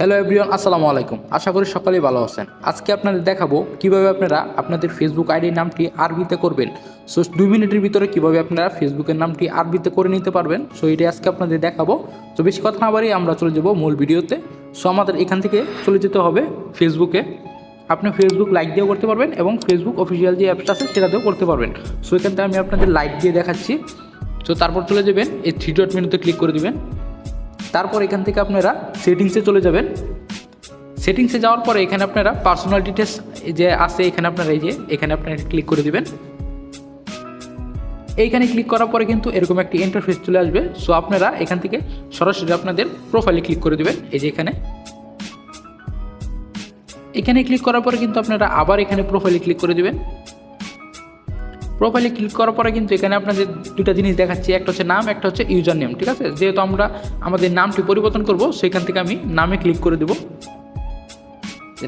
Hello everyone আসসালামু আলাইকুম। আশা করি সকলেই ভালো আছেন। আজকে আপনাদের দেখাবো কীভাবে আপনারা আপনাদের ফেসবুক আইডির নামটি আরবিতে করবেন। সো দুই মিনিটের ভিতরে কীভাবে আপনারা ফেসবুকের নামটি আরবিতে করে নিতে পারবেন। সো এটা আজকে আপনাদের দেখাবো। তো বেশি কথা না বাড়িয়ে আমরা চলে যাব মূল ভিডিওতে। সো আমাদের এখান থেকে চলে যেতে হবে ফেসবুকে আপনি ফেসবুক লাইক দিয়েও করতে পারবেন এবং ফেসবুক অফিসিয়াল যে অ্যাপসটা আছে সেটা দিয়েও করতে পারবেন। সো এখান থেকে আমি আপনাদের লাইক দিয়ে দেখাচ্ছি। তো তারপর চলে যাবেন এই থ্রি ডট মেনুতে ক্লিক করে দিবেন। তারপর এখান থেকে আপনারা সেটিংসে চলে যাবেন। সেটিংসে যাওয়ার পরে এখানে আপনারা পার্সোনাল ডিটেলস যে আছে, এখানে আপনারা এই যে, এখানে আপনারা ক্লিক করে দিবেন। এইখানে ক্লিক করার পরে কিন্তু এরকম একটি ইন্টারফেস চলে আসবে। সো আপনারা এখান থেকে সরাসরি আপনাদের প্রোফাইলে ক্লিক করে দিবেন, এই যে এখানে। এখানে ক্লিক করার পরে কিন্তু আপনারা আবার এখানে প্রোফাইলে ক্লিক করে দিবেন। প্রোফাইলে ক্লিক করার পরে কিন্তু এখানে আপনাদের দুটা জিনিস দেখাচ্ছি। একটা হচ্ছে নাম, একটা হচ্ছে ইউজার নেম ঠিক আছে? যেহেতু আমরা আমাদের নামটি পরিবর্তন করব, সেখান থেকে আমি নামে ক্লিক করে দেবো।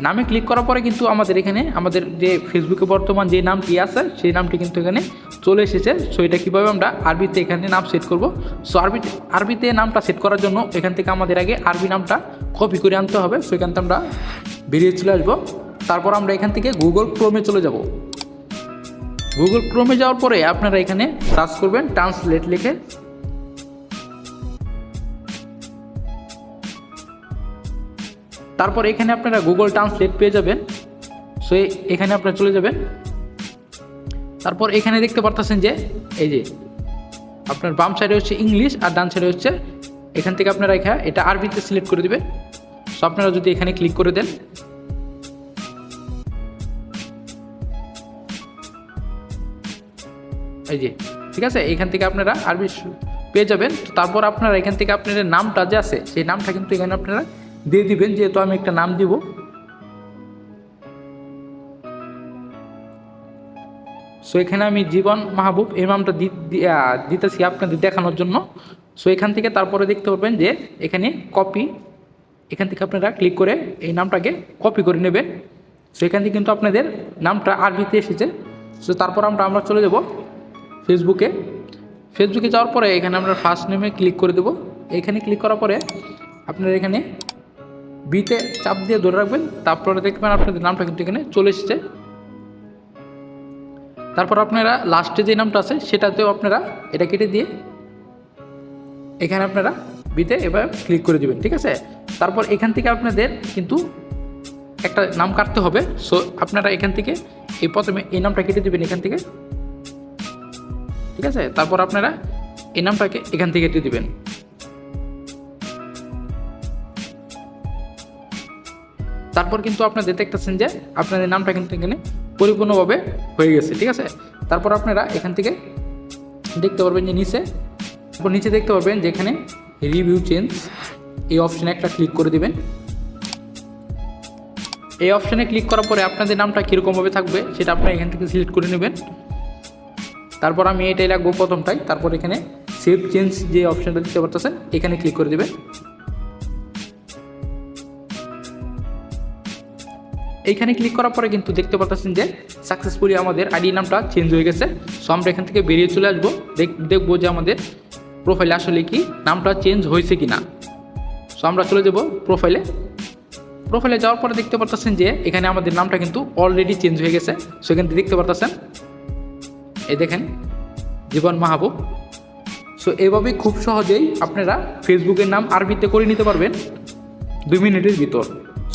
নামে ক্লিক করার পরে কিন্তু আমাদের এখানে আমাদের যে ফেসবুকে বর্তমান যে নামটি আছে, সেই নামটি কিন্তু এখানে চলে এসেছে। সো এটা কীভাবে আমরা আরবিতে এখানে নাম সেট করব? সো আরবি, আরবিতে নামটা সেট করার জন্য এখান থেকে আমাদের আগে আরবি নামটা কপি করে আনতে হবে। সো এখান থেকে আমরা বেরিয়ে চলে আসব। তারপর আমরা এখান থেকে গুগল ক্রোমে চলে যাব। গুগল ক্রোমে যাওয়ার পরে আপনারা এখানে সার্চ করবেন ট্রান্সলেট লিখে। তারপর এখানে আপনারা গুগল ট্রান্সলেট পেয়ে যাবেন। সো এখানে আপনারা চলে যাবেন। তারপর এখানে দেখতে পারতেছেন যে, এই যে, আপনার বাম সাইডে হচ্ছে ইংলিশ আর ডান সাইডে হচ্ছে, এখান থেকে আপনারা এখানে এটা আরবিতে সিলেক্ট করে দিবেন। সো আপনারা যদি এখানে ক্লিক করে দেন এই যে, ঠিক আছে? এখান থেকে আপনারা আরবি পেয়ে যাবেন। তারপর আপনারা এখান থেকে আপনাদের নামটা যে আছে, সেই নামটা কিন্তু এখানে আপনারা দিয়ে দিবেন, যেহেতু আমি একটা নাম দিব। সো এখানে আমি জীবন মাহবুব এই নামটা দিতেছি আপনাদের দেখানোর জন্য। সো এখান থেকে তারপরে দেখতে পারবেন যে, এখানে কপি এখান থেকে আপনারা ক্লিক করে এই নামটাকে কপি করে নেবেন। সো এখান থেকে কিন্তু আপনাদের নামটা আরবিতে এসেছে। সো তারপর আমরা আমরা চলে যাব। ফেসবুকে ফেসবুকে যাওয়ার পরে এখানে আমরা ফার্স্ট নেমে ক্লিক করে দেবো। এখানে ক্লিক করার পরে আপনারা এখানে বিতে চাপ দিয়ে ধরে রাখবেন। তারপরে দেখবেন আপনাদের নামটা কিন্তু এখানে চলে এসেছে। তারপর আপনারা লাস্টে যে নামটা আছে, সেটাতেও আপনারা এটা কেটে দিয়ে এখানে আপনারা বিতে এবার ক্লিক করে দিবেন, ঠিক আছে? তারপর এখান থেকে আপনাদের কিন্তু একটা নাম কাটতে হবে। সো আপনারা এখান থেকে এই প্রথমে এই নামটা কেটে দেবেন এখান থেকে। ঠিক আছে? তারপর আপনারা এই নামটাকে এখান থেকে কেটে দিবেন। তারপর কিন্তু আপনাদের দেখতেছেন যে আপনাদের নামটা কিন্তু এখানে পরিপূর্ণভাবে হয়ে গেছে, ঠিক আছে? তারপর আপনারা এখান থেকে দেখতে পারবেন যে নিচে, তারপর নিচে দেখতে পারবেন যে এখানে রিভিউ চেঞ্জ এই অপশানে একটা ক্লিক করে দিবেন। এই অপশানে ক্লিক করার পরে আপনাদের নামটা কীরকমভাবে থাকবে সেটা আপনারা এখান থেকে সিলেক্ট করে নেবেন। তারপর আমি এটাই লাগবো প্রথমটাই তারপর এখানে সেভ চেঞ্জ যে অপশানটা দিতে পারতেছেন এখানে ক্লিক করে দেবেন এইখানে ক্লিক করার পরে কিন্তু দেখতে পাচ্ছেন যে সাকসেসফুলি আমাদের আইডি নামটা চেঞ্জ হয়ে গেছে। সো আমরা এখান থেকে বেরিয়ে চলে আসব। দেখ- দেখব যে আমাদের প্রোফাইলে আসলে কি নামটা চেঞ্জ হয়েছে কি না সো আমরা চলে যাব প্রোফাইলে প্রোফাইলে যাওয়ার পরে দেখতে পারতেছেন যে এখানে আমাদের নামটা কিন্তু অলরেডি চেঞ্জ হয়ে গেছে। সেখান থেকে দেখতে পারতেছেন এই দেখেন, জীবন মাহবুব। সো এভাবে খুব সহজেই আপনারা ফেসবুকের নাম আরবিতে করে নিতে পারবেন দুই মিনিটের ভিতর।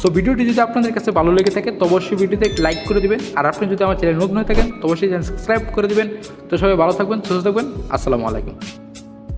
সো ভিডিওটি যদি আপনাদের কাছে ভালো লেগে থাকে, তো অবশ্যই ভিডিওতে লাইক করে দেবেন। আর আপনি যদি আমার চ্যানেল নতুন হয়ে থাকেন, তো অবশ্যই সাবস্ক্রাইব করে দেবেন। তো সবাই ভালো থাকবেন, সুস্থ থাকবেন। আসসালামু আলাইকুম।